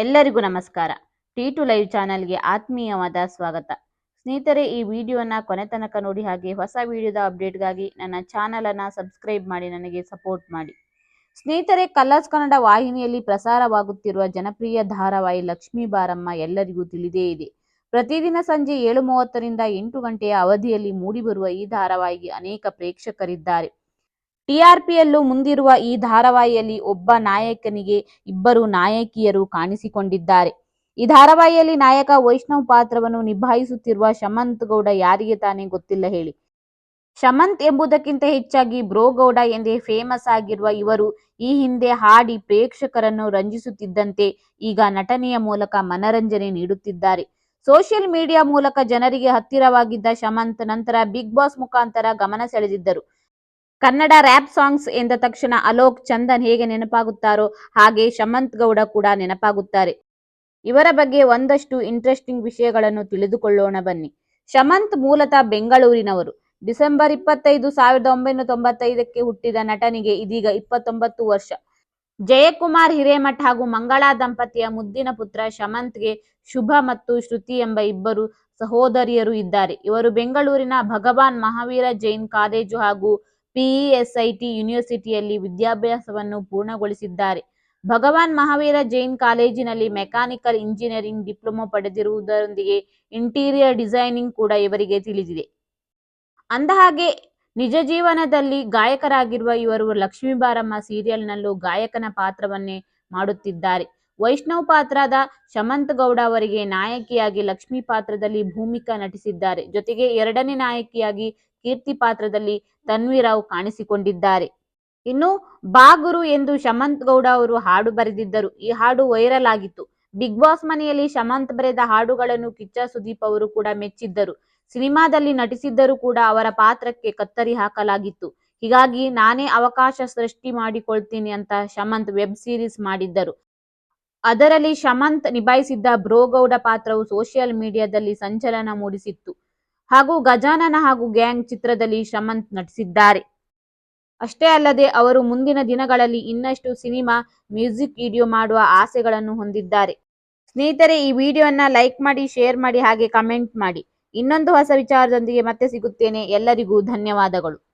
ಎಲ್ಲರಿಗೂ ನಮಸ್ಕಾರ. T to live ಚಾನಲ್ಗೆ ಆತ್ಮೀಯವಾದ ಸ್ವಾಗತ. ಸ್ನೇಹಿತರೆ, ಈ ವಿಡಿಯೋನ ಕೊನೆ ತನಕ ನೋಡಿ ಹಾಗೆ ಹೊಸ ವಿಡಿಯೋದ ಅಪ್ಡೇಟ್ಗಾಗಿ ನನ್ನ ಚಾನಲನ್ನು ಸಬ್ಸ್ಕ್ರೈಬ್ ಮಾಡಿ, ನನಗೆ ಸಪೋರ್ಟ್ ಮಾಡಿ. ಸ್ನೇಹಿತರೆ, ಕಲರ್ಸ್ ಕನ್ನಡ ವಾಹಿನಿಯಲ್ಲಿ ಪ್ರಸಾರವಾಗುತ್ತಿರುವ ಜನಪ್ರಿಯ ಧಾರಾವಾಹಿ ಲಕ್ಷ್ಮೀ ಬಾರಮ್ಮ ಎಲ್ಲರಿಗೂ ತಿಳಿದೇ ಇದೆ. ಪ್ರತಿದಿನ ಸಂಜೆ ಏಳು ಮೂವತ್ತರಿಂದ ಎಂಟು ಗಂಟೆಯ ಅವಧಿಯಲ್ಲಿ ಮೂಡಿಬರುವ ಈ ಧಾರಾವಾಹಿಗೆ ಅನೇಕ ಪ್ರೇಕ್ಷಕರಿದ್ದಾರೆ. ಟಿಆರ್ಪಿಯಲ್ಲೂ ಮುಂದಿರುವ ಈ ಧಾರಾವಾಹಿಯಲ್ಲಿ ಒಬ್ಬ ನಾಯಕನಿಗೆ ಇಬ್ಬರು ನಾಯಕಿಯರು ಕಾಣಿಸಿಕೊಂಡಿದ್ದಾರೆ. ಈ ಧಾರಾವಾಹಿಯಲ್ಲಿ ನಾಯಕ ವೈಷ್ಣವ್ ಪಾತ್ರವನ್ನು ನಿಭಾಯಿಸುತ್ತಿರುವ ಶಮಂತ್ ಗೌಡ ಯಾರಿಗೆ ತಾನೇ ಗೊತ್ತಿಲ್ಲ ಹೇಳಿ. ಶಮಂತ್ ಎಂಬುದಕ್ಕಿಂತ ಹೆಚ್ಚಾಗಿ ಬ್ರೋ ಗೌಡ ಎಂದೇ ಫೇಮಸ್ ಆಗಿರುವ ಇವರು ಈ ಹಿಂದೆ ಹಾಡಿ ಪ್ರೇಕ್ಷಕರನ್ನು ರಂಜಿಸುತ್ತಿದ್ದಂತೆ ಈಗ ನಟನೆಯ ಮೂಲಕ ಮನರಂಜನೆ ನೀಡುತ್ತಿದ್ದಾರೆ. ಸೋಷಿಯಲ್ ಮೀಡಿಯಾ ಮೂಲಕ ಜನರಿಗೆ ಹತ್ತಿರವಾಗಿದ್ದ ಶಮಂತ್ ನಂತರ ಬಿಗ್ ಬಾಸ್ ಮುಖಾಂತರ ಗಮನ ಸೆಳೆದಿದ್ದರು. ಕನ್ನಡ ರ್ಯಾಪ್ ಸಾಂಗ್ಸ್ ಎಂದ ತಕ್ಷಣ ಅಲೋಕ್ ಚಂದನ್ ಹೇಗೆ ನೆನಪಾಗುತ್ತಾರೋ ಹಾಗೆ ಶಮಂತ್ ಗೌಡ ಕೂಡ ನೆನಪಾಗುತ್ತಾರೆ. ಇವರ ಬಗ್ಗೆ ಒಂದಷ್ಟು ಇಂಟ್ರೆಸ್ಟಿಂಗ್ ವಿಷಯಗಳನ್ನು ತಿಳಿದುಕೊಳ್ಳೋಣ ಬನ್ನಿ. ಶಮಂತ್ ಮೂಲತಃ ಬೆಂಗಳೂರಿನವರು. ಡಿಸೆಂಬರ್ ಇಪ್ಪತ್ತೈದು, ಸಾವಿರದ ಒಂಬೈನೂರ ತೊಂಬತ್ತೈದಕ್ಕೆ ಹುಟ್ಟಿದ ನಟನಿಗೆ ಇದೀಗ ಇಪ್ಪತ್ತೊಂಬತ್ತು ವರ್ಷ. ಜಯಕುಮಾರ್ ಹಿರೇಮಠ್ ಹಾಗೂ ಮಂಗಳಾ ದಂಪತಿಯ ಮುದ್ದಿನ ಪುತ್ರ ಶಮಂತ್ಗೆ ಶುಭ ಮತ್ತು ಶ್ರುತಿ ಎಂಬ ಇಬ್ಬರು ಸಹೋದರಿಯರು ಇದ್ದಾರೆ. ಇವರು ಬೆಂಗಳೂರಿನ ಭಗವಾನ್ ಮಹಾವೀರ ಜೈನ್ ಕಾಲೇಜು ಹಾಗೂ ಪಿಇಎಸ್ಐಟಿ ಯೂನಿವರ್ಸಿಟಿಯಲ್ಲಿ ವಿದ್ಯಾಭ್ಯಾಸವನ್ನು ಪೂರ್ಣಗೊಳಿಸಿದ್ದಾರೆ. ಭಗವಾನ್ ಮಹಾವೀರ ಜೈನ್ ಕಾಲೇಜಿನಲ್ಲಿ ಮೆಕ್ಯಾನಿಕಲ್ ಇಂಜಿನಿಯರಿಂಗ್ ಡಿಪ್ಲೊಮಾ ಪಡೆದಿರುವುದರೊಂದಿಗೆ ಇಂಟೀರಿಯರ್ ಡಿಸೈನಿಂಗ್ ಕೂಡ ಇವರಿಗೆ ತಿಳಿದಿದೆ. ಅಂದಹಾಗೆ, ನಿಜ ಜೀವನದಲ್ಲಿ ಗಾಯಕರಾಗಿರುವ ಇವರು ಲಕ್ಷ್ಮೀ ಬಾರಮ್ಮ ಸೀರಿಯಲ್ನಲ್ಲೂ ಗಾಯಕನ ಪಾತ್ರವನ್ನೇ ಮಾಡುತ್ತಿದ್ದಾರೆ. ವೈಷ್ಣವ್ ಪಾತ್ರದ ಶಮಂತ್ ಗೌಡ ಅವರಿಗೆ ನಾಯಕಿಯಾಗಿ ಲಕ್ಷ್ಮಿ ಪಾತ್ರದಲ್ಲಿ ಭೂಮಿಕಾ ನಟಿಸಿದ್ದಾರೆ. ಜೊತೆಗೆ ಎರಡನೇ ನಾಯಕಿಯಾಗಿ ಕೀರ್ತಿ ಪಾತ್ರದಲ್ಲಿ ತನ್ವಿ ರಾವ್ ಕಾಣಿಸಿಕೊಂಡಿದ್ದಾರೆ. ಇನ್ನು ಬಾಗುರು ಎಂದು ಶಮಂತ್ ಗೌಡ ಅವರು ಹಾಡು ಬರೆದಿದ್ದರು. ಈ ಹಾಡು ವೈರಲ್ ಆಗಿತ್ತು. ಬಿಗ್ ಬಾಸ್ ಮನೆಯಲ್ಲಿ ಶಮಂತ್ ಬರೆದ ಹಾಡುಗಳನ್ನು ಕಿಚ್ಚ ಸುದೀಪ್ ಅವರು ಕೂಡ ಮೆಚ್ಚಿದ್ದರು. ಸಿನಿಮಾದಲ್ಲಿ ನಟಿಸಿದ್ದರೂ ಕೂಡ ಅವರ ಪಾತ್ರಕ್ಕೆ ಕತ್ತರಿ ಹಾಕಲಾಗಿತ್ತು. ಹೀಗಾಗಿ ನಾನೇ ಅವಕಾಶ ಸೃಷ್ಟಿ ಮಾಡಿಕೊಳ್ತೀನಿ ಅಂತ ಶಮಂತ್ ವೆಬ್ ಸೀರೀಸ್ ಮಾಡಿದ್ದರು. ಅದರಲ್ಲಿ ಶಮಂತ್ ನಿಭಾಯಿಸಿದ್ದ ಬ್ರೋಗೌಡ ಪಾತ್ರವು ಸೋಷಿಯಲ್ ಮೀಡಿಯಾದಲ್ಲಿ ಸಂಚಲನ ಮೂಡಿಸಿತ್ತು. ಹಾಗೂ ಗಜಾನನ ಹಾಗೂ ಗ್ಯಾಂಗ್ ಚಿತ್ರದಲ್ಲಿ ಶಮಂತ್ ನಟಿಸಿದ್ದಾರೆ. ಅಷ್ಟೇ ಅಲ್ಲದೆ ಅವರು ಮುಂದಿನ ದಿನಗಳಲ್ಲಿ ಇನ್ನಷ್ಟು ಸಿನಿಮಾ, ಮ್ಯೂಸಿಕ್ ವಿಡಿಯೋ ಮಾಡುವ ಆಸೆಗಳನ್ನು ಹೊಂದಿದ್ದಾರೆ. ಸ್ನೇಹಿತರೆ, ಈ ವಿಡಿಯೋನ ಲೈಕ್ ಮಾಡಿ, ಶೇರ್ ಮಾಡಿ ಹಾಗೆ ಕಮೆಂಟ್ ಮಾಡಿ. ಇನ್ನೊಂದು ಹೊಸ ವಿಚಾರದೊಂದಿಗೆ ಮತ್ತೆ ಸಿಗುತ್ತೇನೆ. ಎಲ್ಲರಿಗೂ ಧನ್ಯವಾದಗಳು.